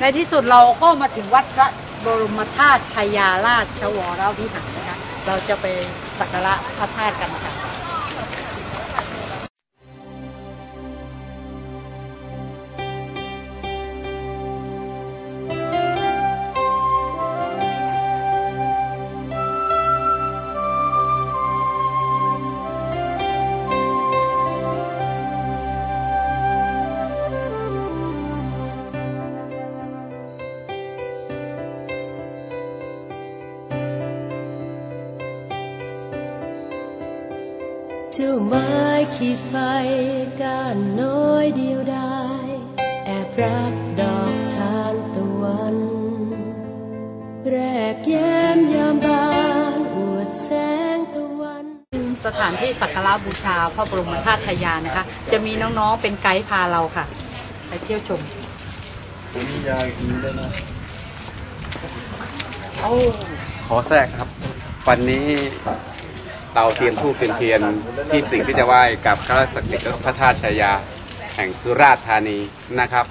ในที่สุดเราก็มาถึงวัดพระบรมธาตุชัยยาราชวรวิหารนะคะ เราจะไปสักการะพระธาตุกันค่ะ เจ้าไม้ขีดไฟก้านน้อยเดียวดายแอบรักดอกทานตะวัน แรกแย้มยามบานอวดแสงตะวันสถานที่สักการะบูชาพระบรมธาตุชัยยานะคะ จะมีน้องๆเป็นไกด์พาเราค่ะ ไปเที่ยวชมผมมียากินด้วยนะโอ้ขอแทรกครับ วันนี้ เราเตรียมทูบเตรียมเทียนที่สิ่งที่จะไหว้กับพระศักดิ์สิทธิ์พระธาตุชัยยา แห่งสุราษฎร์ธานีนะครับ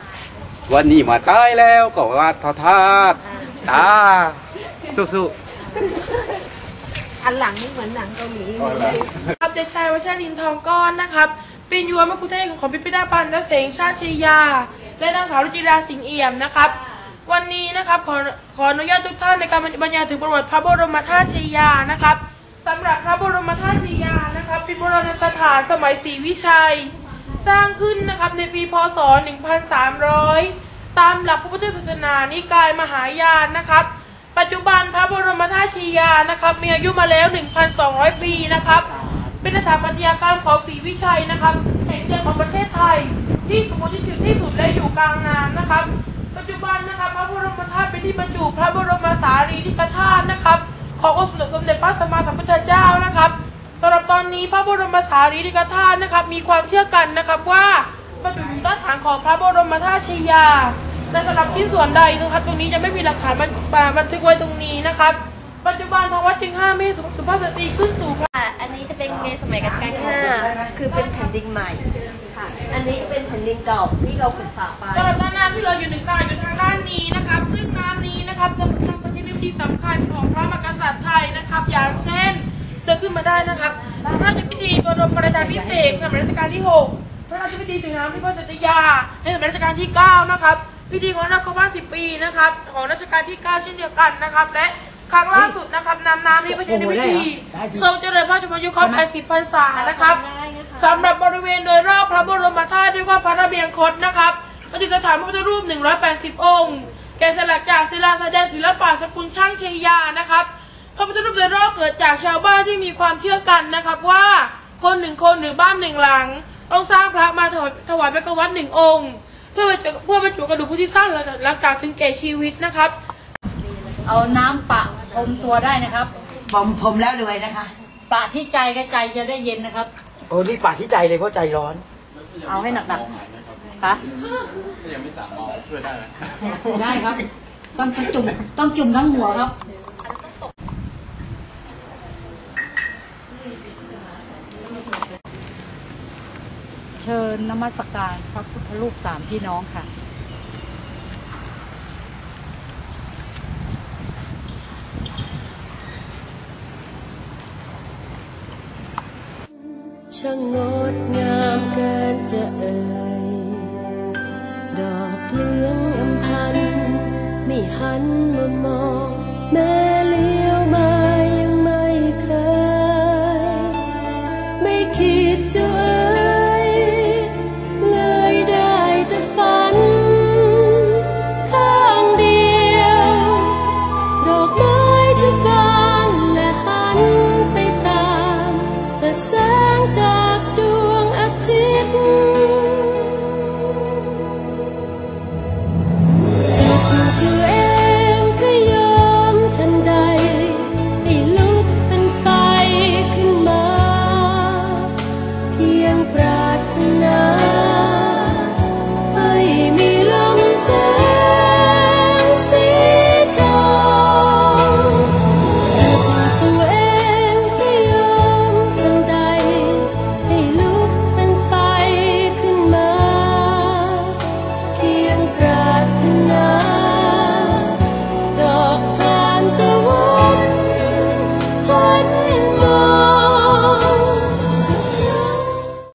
วันนี้มาใต้แล้วก็ว่าพระธาตุตาสู้ๆอันหลังนี่เหมือนหนังเกาหลีครับเด็กชายวชรินทองก้อนนะครับเป็นยัวมะกุเทศของพิพิธภัณฑ์นเสงชาติชยา และนางสาวรุจิราสิงห์เอี่ยมนะครับวันนี้นะครับขอขออนุญาตทุกท่านในการบรรยายถึงประวัติพระบรมธาตุชยานะครับสำหรับพระ ป็นโบราณสถานสมัยศรีวิชัย สร้างขึ้นนะครับในปีพศ 1300 ตามหลักพระพุทธศาสนานิกายมหายานนะครับ ปัจจุบันพระบรมธาตุชียานะครับ มีอายุมาแล้ว 1,200 ปีนะครับ เป็นสถาปัตยกรรมของศรีวิชัยนะครับ แห่งเดียวของประเทศไทย ที่สมบูรณ์ที่สุดที่สุดและอยู่กลางน้ำนะครับ ปัจจุบันนะครับพระบรมธาตุเป็นที่บรรจุพระบรมสารีริกธาตุนะครับ ขององค์สมเด็จสมเด็จพระสัมมาสัมพุทธเจ้านะครับ นนี้พระบรมสารีริกธาตุนะครับ มีความเชื่อกันนะครับว่าบรรจุอยู่ใต้ฐานของพระบรมธาตุชยาในสำหรับชิ้นส่วนใดนะครับ ตรงนี้จะไม่มีหลักฐานบันบันทึกไว้ตรงนี้นะครับ ปัจจุบันทางวัดจึงห้ามไม่ให้สุภาพสตรีขึ้นสู่พระค่ะอันนี้จะเป็นในสมัยรัชกาลที่5คือเป็นแผ่นดินใหม่ค่ะ อันนี้เป็นแผ่นดินเก่าที่เราขุดสระไปสำหรับด้านน้ำที่เราอยู่หนึ่งกลางอยู่ทางด้านนี้นะครับ ซึ่งน้ำนี้นะครับจะนำไปที่พิธีสำคัญของพระมหากษัตริย์ไทยนะครับ อย่างเช่น เดินขึ้นมาได้นะครับพระราชพิธีบรมราชาพิเศษกในสมัยรัชกาลที่ 6 พระราชพิธีถึงน้ำที่พระสัตยา ในสมัยรัชกาลที่ 9 นะครับ พิธีของนักครบรอบ10 ปีนะครับ ของรัชกาลที่ 9 เช่นเดียวกันนะครับ และครั้งล่าสุดนะครับนำน้ำนี้ไปใช้ในพิธีทรงเจริญพระชนมยุครบ80พรรษานะครับสำหรับบริเวณโดยรอบพระบรมธาตุเรียกว่าพระระเบียงคดนะครับปฏิสถานพระพุทธรูป 180 องค์ แกะสลักจากศิลาแสดงศิลปะสกุลช่างชัยยานะครับ พระพุทธรูปโดยรอบเกิดจากชาวบ้านที่มีความเชื่อกันนะครับว่าคนหนึ่งคนหรือบ้านหนึ่งหลัง ต้องสร้างพระมาถวายถวายพระกวัดหนึ่งองค์ เพื่อบรรจุเพื่อบรรจุกระดูกผู้ที่สร้างหลังจากถึงแก่ชีวิตนะครับ เอาน้ำปะพรมตัวได้นะครับผมผมแล้วรวยนะคะ ปะที่ใจก็ใจจะได้เย็นนะครับ โอ้นี่ปากที่ใจเลยเพราะใจร้อน เอาให้หนักๆคะยังไม่สามองช่วยได้ไหมได้ครับต้องต้องจุ่มต้องจุ่มทั้งหัวครับ เชิญนมัสการพระพุทธรูปสามพี่น้องค่ะ ช่างงดงามเกินจะเอ่ย ดอกเหลืองอำพัน ไม่หันมามองแม่เลี้ยวมายังไม่เคย ไม่คิดจะ แสงจากดวงอาทิตย์จุกตัวเองก็ยอมทันใด ให้ลุกเป็นไฟขึ้นมา เพียงปรารถนา